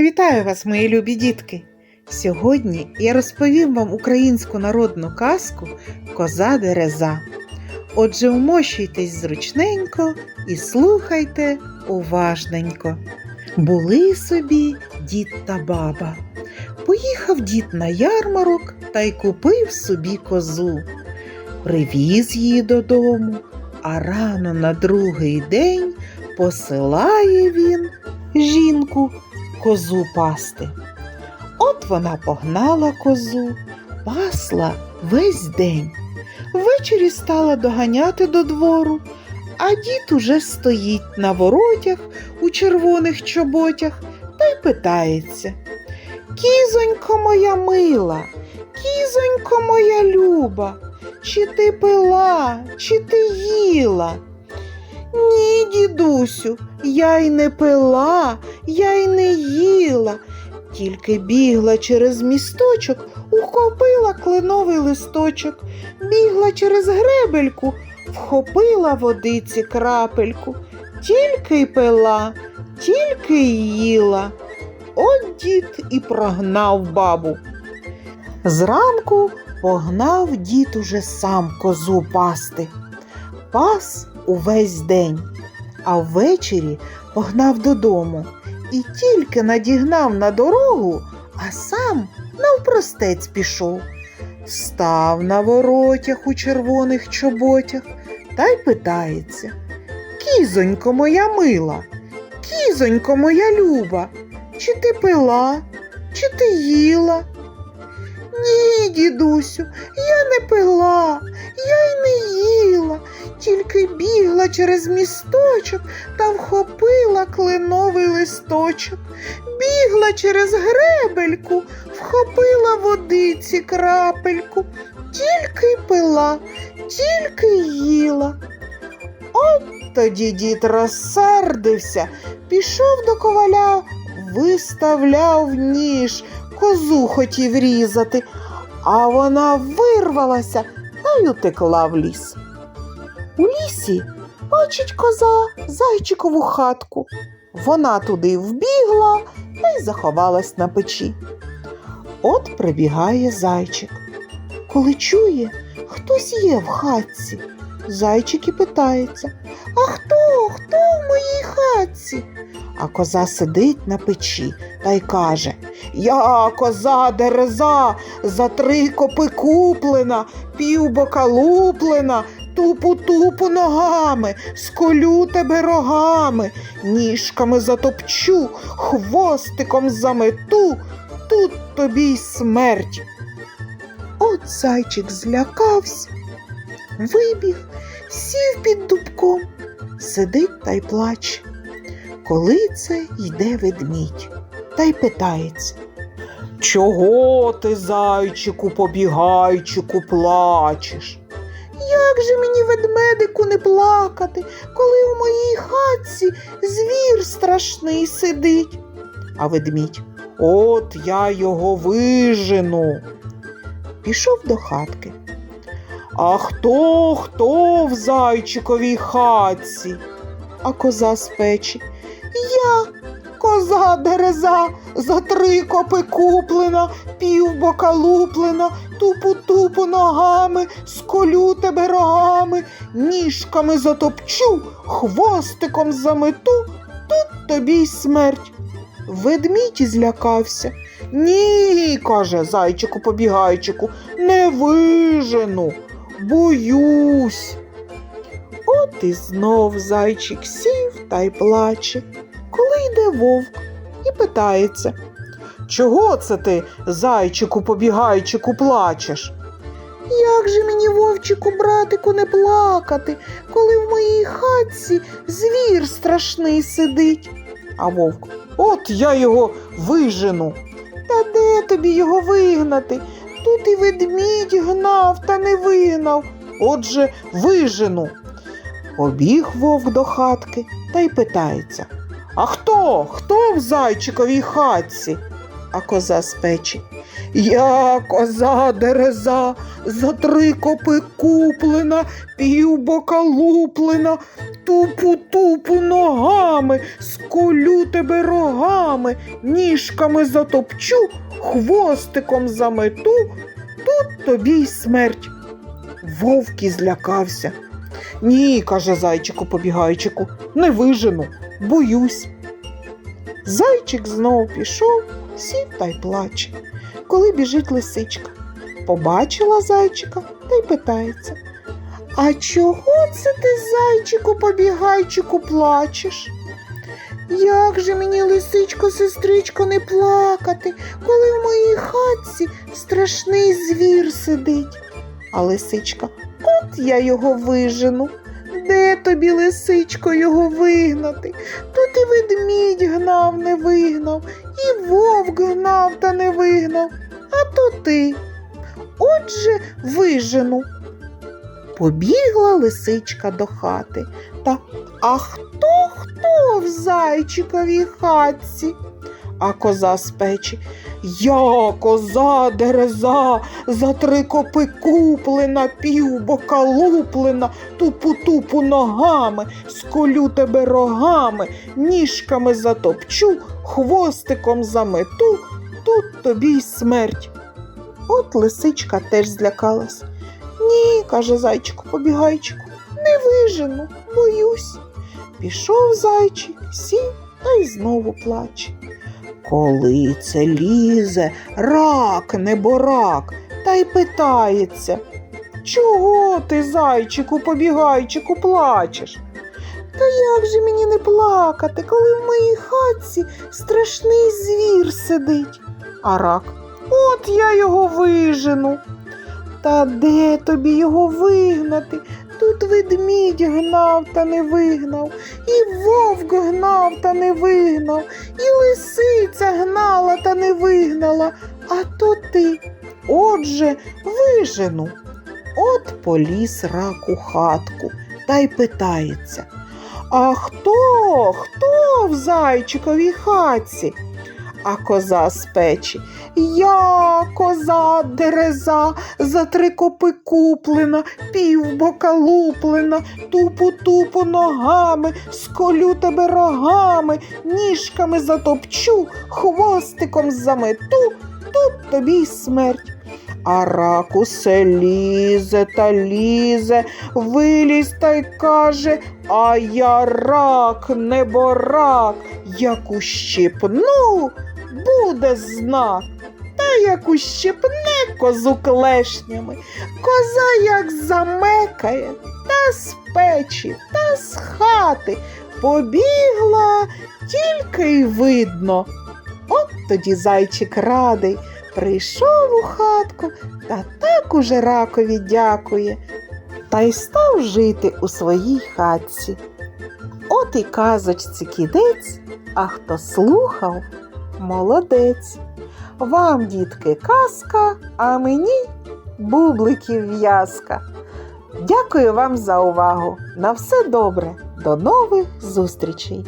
Вітаю вас, мої любі дітки! Сьогодні я розповім вам українську народну казку Коза Дереза. Отже, вмощуйтесь зручненько і слухайте уважненько. Були собі дід та баба. Поїхав дід на ярмарок та й купив собі козу. Привіз її додому, а рано на другий день посилає він жінку козу пасти. От вона погнала козу, пасла весь день. Ввечері стала доганяти до двору, а дід уже стоїть на воротях у червоних чоботях та й питається. Кізонько моя мила, кізонько моя люба, чи ти пила, чи ти їла? Ні, дідусю, я й не пила, я й не їла, тільки бігла через місточок, ухопила кленовий листочок, бігла через гребельку, вхопила водиці крапельку, тільки й пила, тільки й їла. От дід і прогнав бабу. Зранку погнав дід уже сам козу пасти. Пас увесь день, а ввечері погнав додому і тільки надігнав на дорогу, а сам навпростець пішов. Став на воротях у червоних чоботях та й питається. Кізонько моя мила, кізонько моя люба, чи ти пила, чи ти їла? Ні, дідусю, я не пила, бігла через місточок та вхопила кленовий листочок, бігла через гребельку, вхопила водиці крапельку, тільки пила, тільки їла. От тоді дід розсердився, пішов до коваля, виставляв ніж, козу хотів різати, а вона вирвалася та й утекла в ліс. У лісі бачить коза зайчикову хатку. Вона туди вбігла та й заховалась на печі. От прибігає зайчик. Коли чує, хтось є в хатці. Зайчик і питається А хто? Хто в моїй хатці? А коза сидить на печі та й каже Я коза дереза, за три копи куплена, півбока луплена, тупу-тупу ногами, сколю тебе рогами, ніжками затопчу, хвостиком замету, тут тобі й смерть. От зайчик злякався, вибіг, сів під дубком, сидить та й плаче. Коли це йде ведмідь та й питається. Чого ти, зайчику, побігайчику, плачеш? Як же мені ведмедику не плакати, коли в моїй хатці звір страшний сидить? А ведмідь, от я його вижену. Пішов до хатки. А хто, хто в зайчиковій хатці? А коза з печі. Я, коза дереза, за три копи куплена, півбока луплена, тупу-тупу ногами, сколю тебе рогами, ніжками затопчу, хвостиком замету, тут тобі й смерть. Ведмідь злякався. Ні, каже зайчику побігайчику, не вижену, боюсь. От і знов зайчик сів та й плаче, вовк і питається. Чого це ти, зайчику побігайчику, плачеш? Як же мені, вовчику, братику, не плакати, коли в моїй хатці звір страшний сидить? А вовк, от я його вижену. Та де тобі його вигнати? Тут і ведмідь гнав та не вигнав. Отже, вижену. Побіг вовк до хатки та й питається. А хто? Хто в зайчиковій хатці? а коза з печі. Я коза дереза, за три копи куплена, півбока луплена, тупу-тупу ногами, сколю тебе рогами, ніжками затопчу, хвостиком замету, тут тобі й смерть. Вовк і злякався. Ні, каже зайчику побігайчику, не вижену, боюсь. Зайчик знов пішов, сів та й плаче. Коли біжить лисичка, побачила зайчика та й питається. А чого це ти, зайчику побігайчику, плачеш? Як же мені, лисичко, сестричко, не плакати, коли в моїй хатці страшний звір сидить? А лисичка, от я його вижену. Де тобі, лисичко, його вигнати? Тут і ведмідь гнав, не вигнав, і вовк гнав та не вигнав, а то ти. Отже, вижену. Побігла лисичка до хати. Та а хто хто в зайчиковій хатці? А коза з печі. Я коза дереза, за три копи куплена, півбока луплена, тупу-тупу ногами, сколю тебе рогами, ніжками затопчу, хвостиком замету, тут тобі й смерть. От лисичка теж злякалась. Ні, каже зайчику побігайчику, не вижену, боюсь. Пішов зайчик, сів та й знову плаче. Коли це лізе, рак, неборак, та й питається. Чого ти, зайчику, побігайчику, плачеш? Та як же мені не плакати, коли в моїй хатці страшний звір сидить? А рак, от я його вижену. Та де тобі його вигнати? Тут ведмідь гнав та не вигнав, і вовк гнав та не вигнав, і лисиця гнала та не вигнала, а то ти. Отже, вижену. От поліз рак у хатку та й питається. А хто, хто в зайчиковій хатці? А коза з печі. Я коза дереза, за три копи куплена, півбока луплена, тупу-тупу ногами, сколю тебе рогами, ніжками затопчу, хвостиком замету, тут тобі й смерть. А рак усе лізе та лізе, виліз та й каже, а я рак, неборак, як ущипну, буде знак. Та як ущипне козу клешнями, коза як замекає, та з печі, та з хати побігла, тільки й видно. От тоді зайчик радий, прийшов у хатку та так уже ракові дякує, та й став жити у своїй хатці. От і казочці кідець, а хто слухав, молодець. Вам, дітки, казка, а мені бубликів в'язка. Дякую вам за увагу. На все добре. До нових зустрічей!